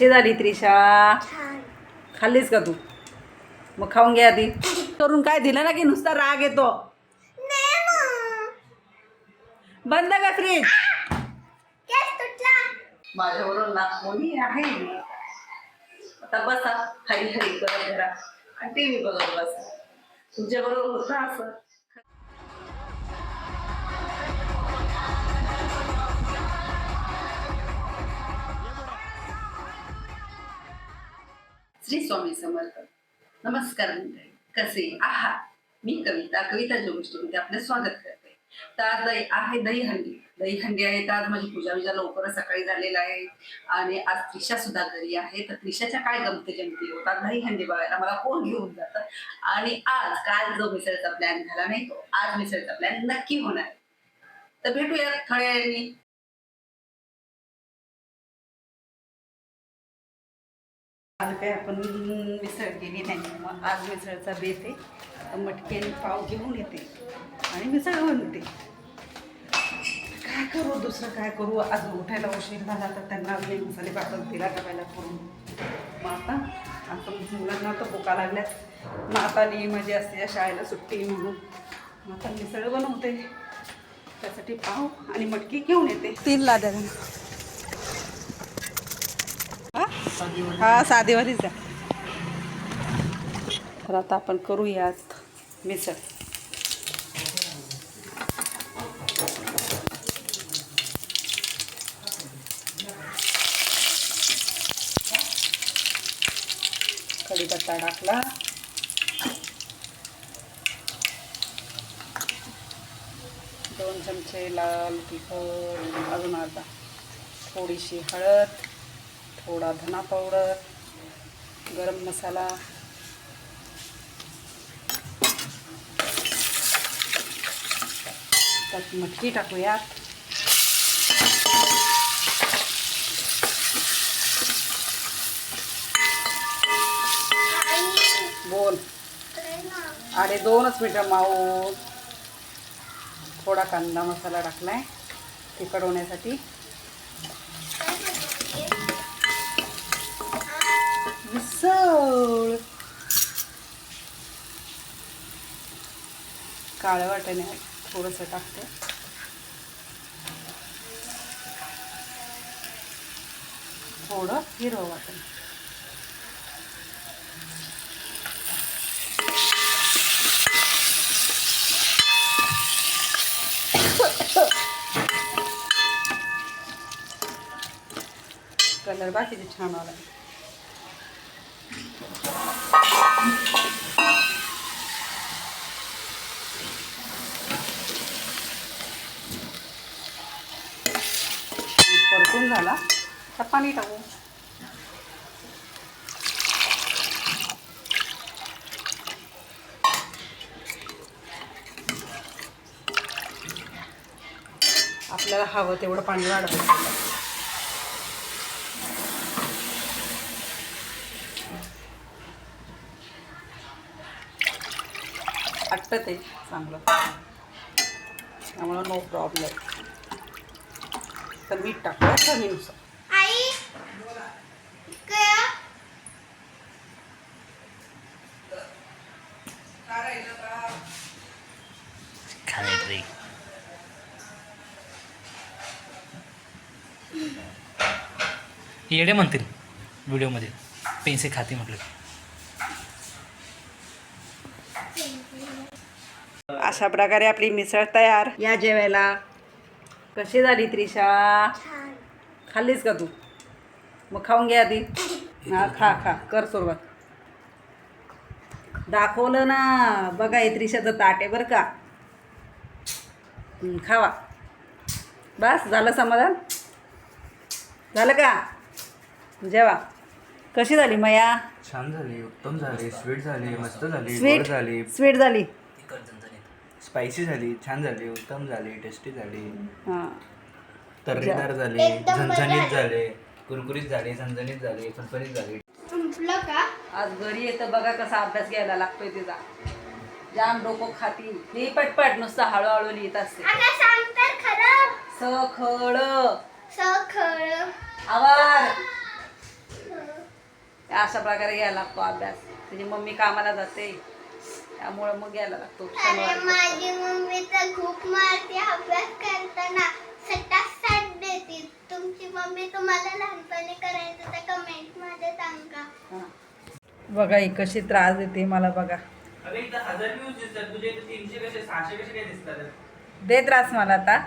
कशी झाली त्रिशा? खाल्लीस का तू? मग खाऊन घ्या आधी. करून काय दिलं ना की नुसता राग येतो? बंद का फ्रीज केस तुटला. माझ्याबरोबर ना कोणी आहे. आता बसा. हरी हरी करत जरा. आणि टी व्ही बघत बसा. तुमच्याबरोबर होतं असं. श्री स्वामी समर्थ. नमस्कार मंडळी. कसे आहात? मी कविता कविता गोष्टीमध्ये आपलं स्वागत करते. तर आज दही आहे दहीहंडी. दहीहंडी आहे तर आज माझी पूजा विजा लवकरच सकाळी झालेला आहे. आणि आज त्रिशा सुद्धा घरी आहे. तर त्रिशाच्या काय गमती जमती? होतात दहीहंडी बघायला मला कोण घेऊन जातं. आणि आज काल जो मिसळचा प्लॅन झाला नाही तो आज मिसळचा प्लॅन नक्की होणार तर भेटूया थोड्या वेळाने. आज काय आपण मिसळ केली नाही. मग आज मिसळचा बेत आहे. तर पाव घेऊन येते आणि मिसळ बनवते काय करू दुसरं काय करू? आज उठायला उशीर झाला तर त्यांना मी मसाले पापड दिला डब्याला करून. मग आता आता मुलांना तर भुका लागल्यात. मग आता नाही माझी असते शाळेला सुट्टी म्हणून. मग आता मिसळ बनवते. त्यासाठी पाव आणि मटकी घेऊन येते. तीन लाद्या हा? साधेवालीच द्या तर आता आपण करूयात मिसळ. कढीपत्ता टाकला. दोन चमचे लाल तिखट अजून अर्धा. थोडीशी हळद. थोडा धना पावडर गरम मसाला. त्यात मटकी टाकूयात. बोल. अरे दोनच मिनटं माऊ. थोडा कांदा मसाला टाकलाय तिखट होण्यासाठी मिसळ काळं वाटाणे थोडंसं टाकते. थोडं हिरवं वाटण. कलर बाकीचे छान आला झाला. आता पाणी टाकू. आपल्याला हवं तेवढं पाणी वाढवायचं. आटत आहे चांगलं. त्यामुळं नो प्रॉब्लेम तर मीठ टाकूया चवीनुसार. आई काय खाण्याची येडे म्हणतील व्हिडिओमध्ये. पेन्से खाते म्हटलं अशा प्रकारे आपली मिसळ तयार. या जेवायला कशी झाली त्रिशा? छान. खाल्लीस का तू? मग खाऊन घ्या आधी. हा खा खा. कर सुरुवात. दाखवलं ना. बघा हे त्रिशाचं ताट आहे बरं का. खावा. बस झालं समाधान? झालं का? जेवा. कशी झाली मया? छान झाली उत्तम झाली स्वीट झाली मस्त झाली स्वीट गोड झाली. स्वीट झाली. स्पायसी झाली छान झाली उत्तम झाली टेस्टी झाली. हां. तर्रीदार झाली एकदम झणझणीत झाले कुरकुरीत झाली झणझणीत झाली फणफणीत झाली. संपलं का? आज घरी येतं बघा कसा अभ्यास घ्यायला लागतोय तिचा. जाम डोकं खाती. मी पटपट नुसतं हळूहळू लिहित असते. आता सांग तर खरं. सखळ. सखळ. आवाज. अशा प्रकारे घ्यायला लागतो अभ्यास. त्याची मम्मी कामाला जाते. त्यामुळं मग घ्यायला लागतो अरे. माझी मम्मी तर खूप मारते अभ्यास करताना सटाक साठ देते. तुमची मम्मी तुम्हाला लहानपणी करायचं तर कमेंटमध्ये सांगा. हा. बघा ही कशी त्रास देते मला बघा. अरे एकदा हजार व्ह्यूज दिसतात. तुझे इथे तीनशे कसे सहाशे कसे काय दिसतात? दे त्रास मला आता.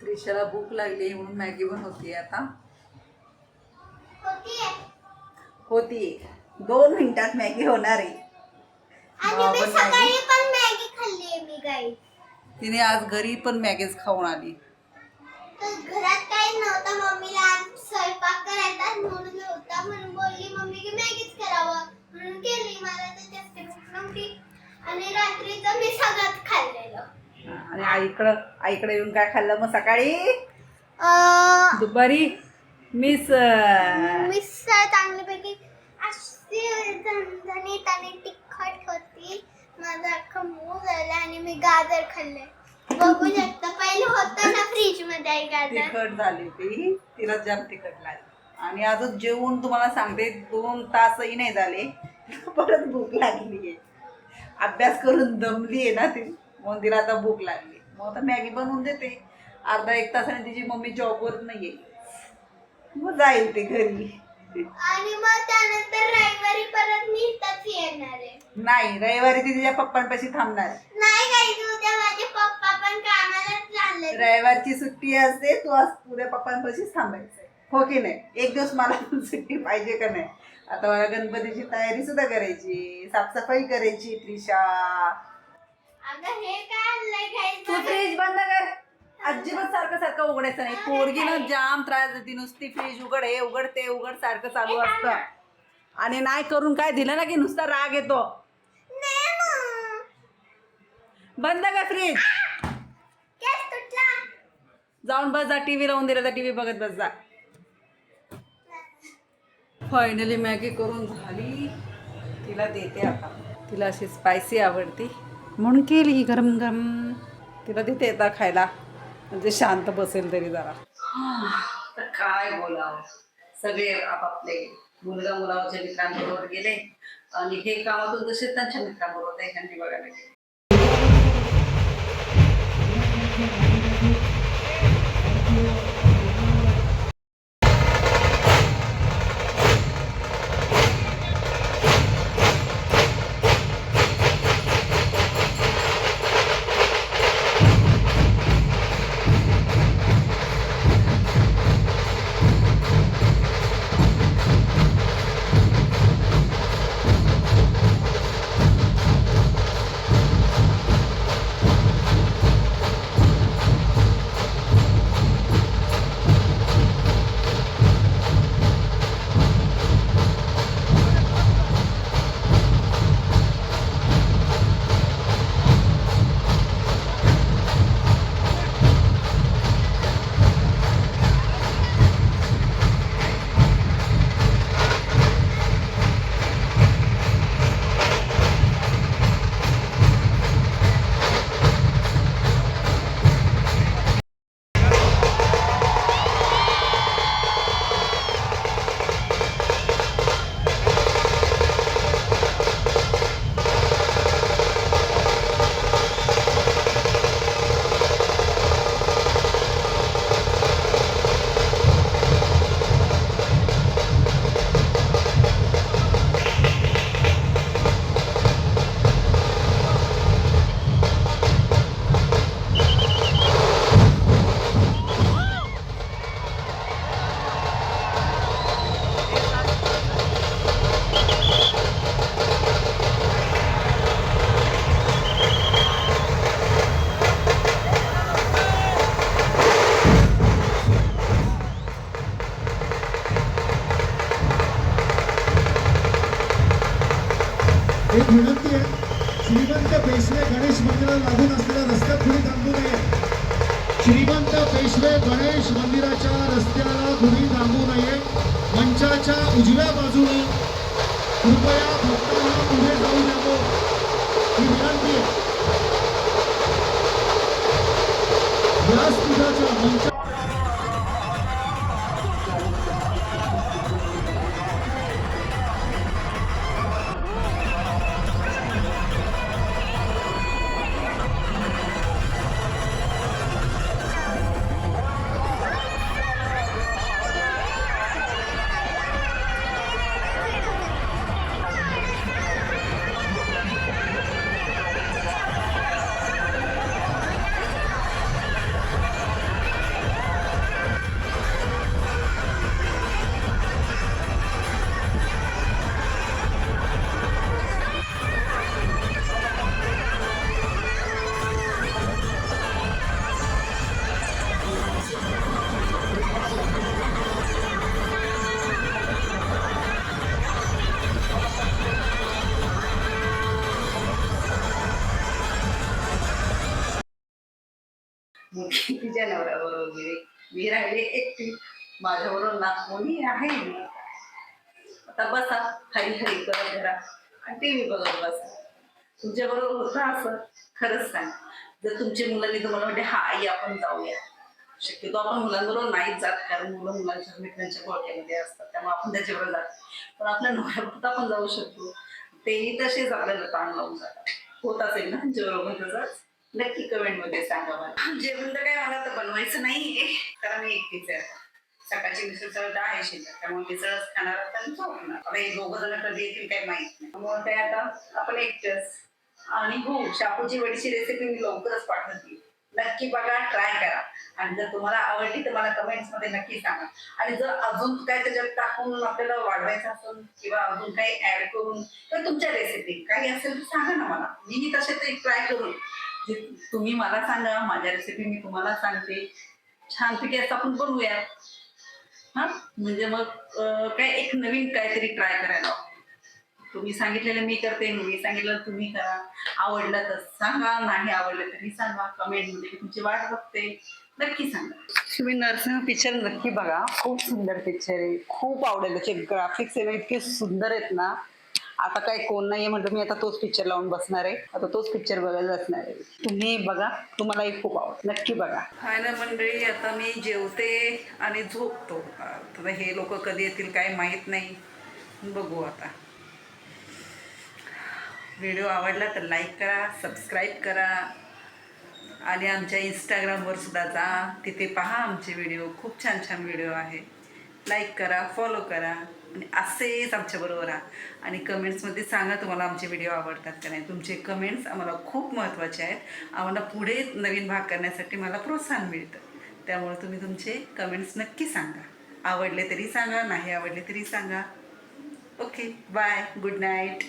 त्रिशाला भूक लागली म्हणून मॅगी बनवते आता. होतीये होती. दोन मिनिटात मॅगी होणार आहे. आणि मी बाबा सकाळी पण मॅगी खाल्ली आहे मी गाई तिने आज घरी पण मॅगीच खाऊन आली. तर घरात काही नव्हतं मम्मीला आज स्वयंपाक करायचा म्हणून होता म्हणून बोलली मम्मी की मॅगीच करावं? म्हणून केली मला तर जास्त भूक नव्हती. आणि रात्रीचं मी सगळंच खाल्लेलं. आणि आईकडं आईकडे येऊन काय खाल्लं मग सकाळी? अं, दुपारी? मिस मिसळ चांगल्यापैकी अशी झणझणीत आणि तिखट होती. माझं अख्खं मूग झालं आणि मी गाजर खाल्ले बघू शकता पहिलं होतं ना फ्रीजमध्ये आई गाजर. तिखट झाली ती तिला जाम तिखट लागली. आणि अजून जेवून तुम्हाला सांगते दोन तासही नाही झाले. परत भूक लागली आहे. अभ्यास करून दमली आहे ना ती. म्हणून तिला आता भूक लागली. मग आता मॅगी बनवून देते. अर्धा एक तासाने तिची मम्मी जॉबवर नाही आहे मग जाईल ते घरी. आणि मग त्यानंतर रविवारी परत मी इथंच येणार आहे. नाही रविवारी ती तिच्या पप्पांपाशी थांबणार नाही काही उद्या माझे पप्पा पण कामाला चालले. रविवारची सुट्टी असते तू आज उद्या पप्पांपाशीच थांबायचं हो की नाही? एक दिवस मला पण सुट्टी पाहिजे का नाही? आता मला गणपतीची तयारी सुद्धा करायची साफसफाई करायची त्रिशा. अगं हे काय आणलंय तू फ्रीज बंद कर. अजिबात सारखं सारखं उघडायचं नाही. पोरगीनं जाम त्रास देते नुसती फ्रीज उघड हे उघड ते उघड सारखं चालू असतं. आणि नाही करून काय दिलं ना की नुसता राग येतो. बंद कर फ्रीज जाऊन बस जा टी व्ही लावून दिला तर टी व्ही बघत बस जा. फायनली मॅगी करून झाली. तिला देते आता. तिला अशी स्पायसी आवडती. म्हणून केली गरम गरम तिला देते आता खायला. म्हणजे शांत बसेल तरी जरा. तर काय बोलावं? सगळे आपापले मुलगा मुलावरच्या मित्रांबरोबर गेले आणि हे कामातून तसेच त्यांच्या मित्रांबरोबर त्यांनी बघायला गेले. एक विनंती आहे श्रीमंत पेशवे गणेश मंदिराला लागून असलेल्या रस्त्यात कुणी थांबू नये. श्रीमंत पेशवे गणेश मंदिराच्या रस्त्याला कुणी थांबू नये. मंचाच्या उजव्या बाजूने कृपया भक्तांना पुढे जाऊ नको. ही विनंती आहे. व्यासपीठाच्या मंचा तिच्या नवऱ्याबरोबर गेले मी राहिले एकटी. माझ्याबरोबर ना कोणी आहे. आता बसा हरी हरी करत घरा. आणि टी व्ही बघत बसा. तुमच्या बरोबर असं. खरंच सांग. जर तुमची मुलांनी तुम्हाला म्हणजे हा आई आपण जाऊया. शक्यतो आपण मुलांबरोबर नाहीच जात. कारण मुलं मुलांच्या मित्रांच्या गोळ्यामध्ये असतात. त्यामुळे आपण त्याच्याबरोबर जात पण आपल्या नवऱ्याबरोबर आपण जाऊ शकतो. तेही तसेच आपल्याला ताण लावून जातात. होत असेल ना त्यांच्याबरोबर तसंच? नक्की कमेंटमध्ये सांगा मला. जेवण तर काय मला तर बनवायचं नाहीये. कारण मी एकटीच आहे. सकाळची मिसळ आहे शिल्लक त्यामुळे मिसळच खाणार आता आणि झोपणार आता हे दोघं जण कधी येतील काही माहीत नाही. मग ते आता आपण एकटेच. आणि हो शापूची वडीची रेसिपी मी लवकरच पाठवते. नक्की बघा ट्राय करा. आणि जर तुम्हाला आवडली तर मला कमेंट्समध्ये नक्की सांगा. आणि जर अजून काय त्याच्यात टाकून आपल्याला वाढवायचं असेल किंवा अजून काही ऍड करून तर तुमच्या रेसिपी काही असेल तर सांगा ना मला. मी तसे ते ट्राय करून जे तुम्ही मला सांगा माझ्या रेसिपी मी तुम्हाला सांगते. छानपैकी असं आपण बनवूया. हा? म्हणजे मग काय एक नवीन काहीतरी ट्राय करायला. तुम्ही सांगितलेलं मी करते मी सांगितलं तुम्ही करा. आवडलं तर सांगा नाही आवडलं तरी सांगा. कमेंटमध्ये मी तुमची वाट बघते. नक्की सांगा. तुम्ही नरसिंह पिक्चर नक्की बघा. खूप सुंदर पिक्चर आहे. खूप आवडेल त्याचे ग्राफिक्स इतके सुंदर आहेत ना आता काय कोण नाहीये म्हटलं मी आता तोच पिक्चर लावून बसणार आहे. आता तोच पिक्चर बघायला बसणार आहे. तुम्ही बघा तुम्हालाही खूप आवड नक्की बघा. हाय ना मंडळी आता मी जेवते आणि झोपतो. आता हे लोक कधी येतील काय माहीत नाही. बघू आता. व्हिडिओ आवडला तर लाईक करा सबस्क्राईब करा. आणि आमच्या इंस्टाग्रामवर सुद्धा जा. तिथे पहा आमचे व्हिडिओ खूप छान छान व्हिडिओ आहे. लाईक करा फॉलो करा. आणि असेच आमच्याबरोबर राहा. आणि कमेंट्समध्ये सांगा तुम्हाला आमचे व्हिडिओ आवडतात का नाही. तुमचे कमेंट्स आम्हाला खूप महत्त्वाचे आहेत. आम्हाला पुढे नवीन भाग करण्यासाठी मला प्रोत्साहन मिळतं. त्यामुळे तुम्ही तुमचे कमेंट्स नक्की सांगा. आवडले तरी सांगा नाही आवडले तरी सांगा. Okay bye good night